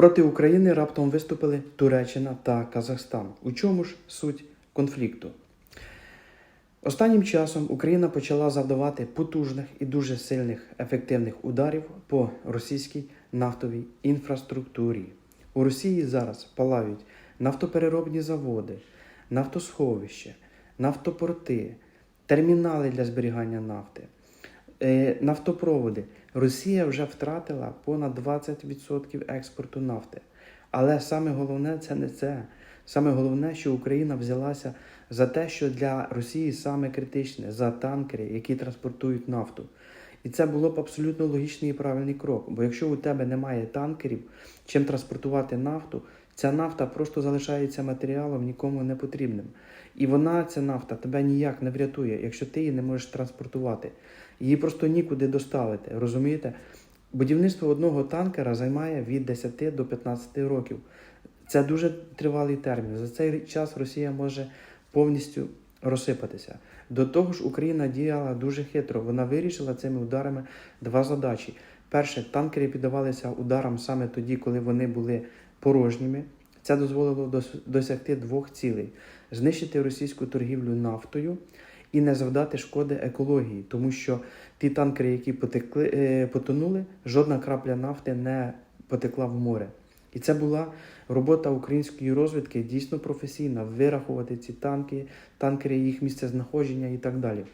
Проти України раптом виступили Туреччина та Казахстан. У чому ж суть конфлікту? Останнім часом Україна почала завдавати потужних і дуже сильних ефективних ударів по російській нафтовій інфраструктурі. У Росії зараз палають нафтопереробні заводи, нафтосховища, нафтопорти, термінали для зберігання нафти, нафтопроводи. Росія вже втратила понад 20% експорту нафти. Але саме головне це не це. Саме головне, що Україна взялася за те, що для Росії саме критичне за танкери, які транспортують нафту. І це було б абсолютно логічний і правильний крок. Бо якщо у тебе немає танкерів, чим транспортувати нафту, ця нафта просто залишається матеріалом нікому не потрібним. І вона, ця нафта, тебе ніяк не врятує, якщо ти її не можеш транспортувати. Її просто нікуди доставити. Розумієте? Будівництво одного танкера займає від 10 до 15 років. Це дуже тривалий термін. За цей час Росія може повністю розсипатися. До того ж, Україна діяла дуже хитро. Вона вирішила цими ударами два задачі. Перше, танкери піддавалися ударам саме тоді, коли вони були порожніми. Це дозволило дос- досягти двох цілей: знищити російську торгівлю нафтою і не завдати шкоди екології, тому що ті танкери, які потекли, е, потонули, жодна крапля нафти не потекла в море. І це була робота української розвідки дійсно професійна, вирахувати ці танки, танкери, їх місце знаходження і так далі.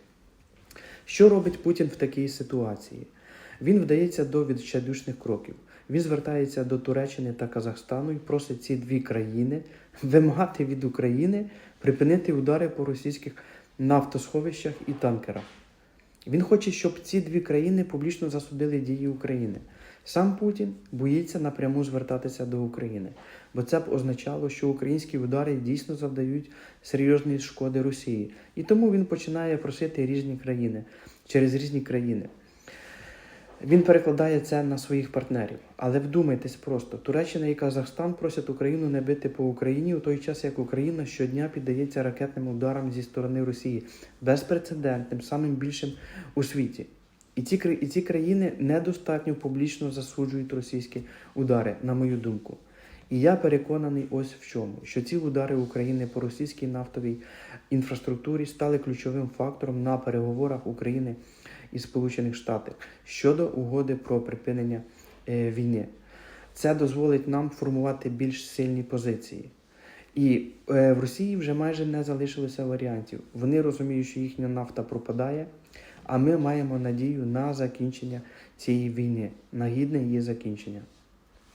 Що робить Путін в такій ситуації? Він вдається до відчайдушних кроків. Він звертається до Туреччини та Казахстану і просить ці дві країни вимагати від України припинити удари по російських нафтосховищах і танкерах. Він хоче, щоб ці дві країни публічно засудили дії України. Сам Путін боїться напряму звертатися до України, бо це б означало, що українські удари дійсно завдають серйозної шкоди Росії. І тому він починає просити різні країни через різні країни. Він перекладає це на своїх партнерів. Але вдумайтесь просто: Туреччина і Казахстан просять Україну не бити по Україні у той час, як Україна щодня піддається ракетним ударам зі сторони Росії безпрецедентним, самим більшим у світі. І ці, і ці країни недостатньо публічно засуджують російські удари, на мою думку. І я переконаний ось в чому, що ці удари України по російській нафтовій інфраструктурі стали ключовим фактором на переговорах України і Сполучених Штатів щодо угоди про припинення е, війни. Це дозволить нам формувати більш сильні позиції. І е, в Росії вже майже не залишилося варіантів. Вони розуміють, що їхня нафта пропадає, а ми маємо надію на закінчення цієї війни, на гідне її закінчення.